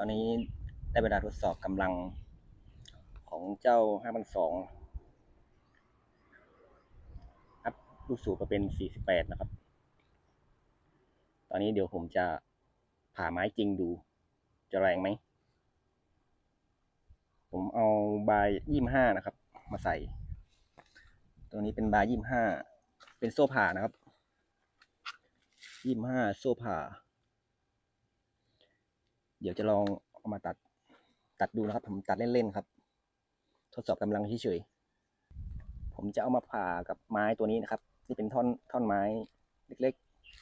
ตอนนี้ได้เวลาทดสอบกำลังของเจ้า 5,200อัพลูกสูบมาเป็น 48 นะครับ ตอนนี้เดี๋ยวผมจะผ่าไม้จริงดู จะแรงไหม ผมเอาบายยี่ห้านะครับ มาใส่ ตัวนี้เป็นบายยี่ห้าเป็นโซ่ผ่านะครับยี่ห้าโซ่ผ่า เดี๋ยวจะลองเอามาตัดตัดดูนะครับ ผมตัดเล่นๆครับ ทดสอบกำลังเฉยๆผมจะเอามาผ่ากับไม้ตัวนี้นะครับ ที่เป็นท่อนท่อนไม้เล็ก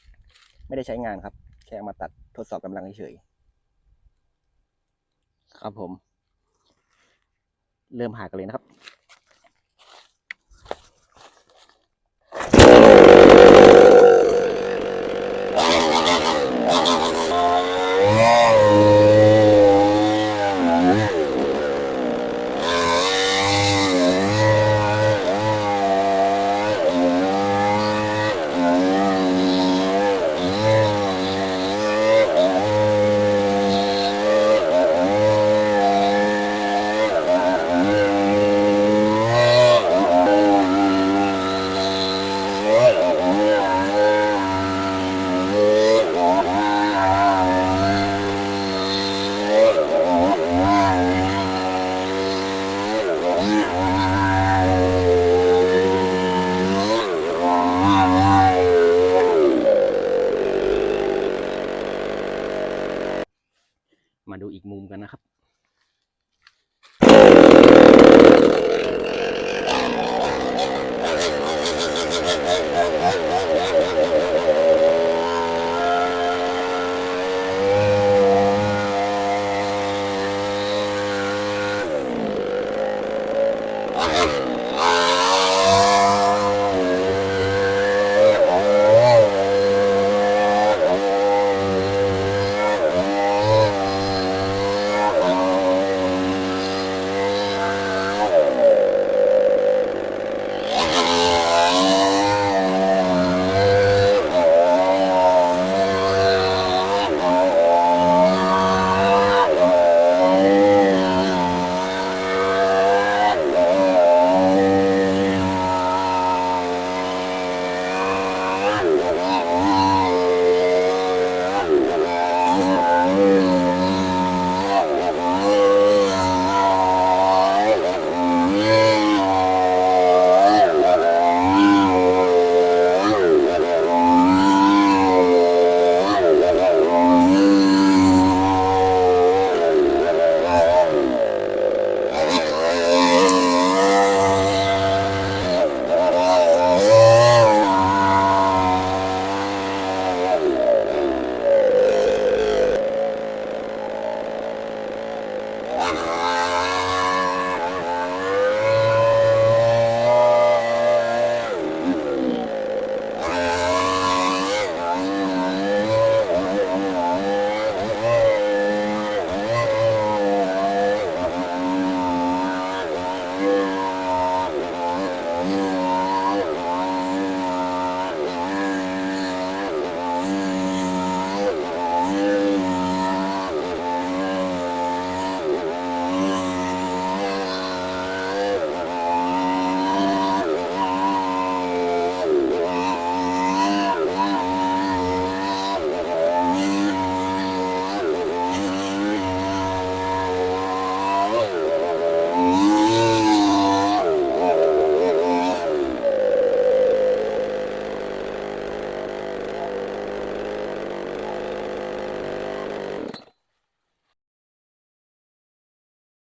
ๆ ไม่ได้ใช้งานครับ แค่เอามาตัดทดสอบกำลังเฉยๆครับผม เริ่มผ่ากันเลยนะครับ มาดูอีกมุมกันนะครับ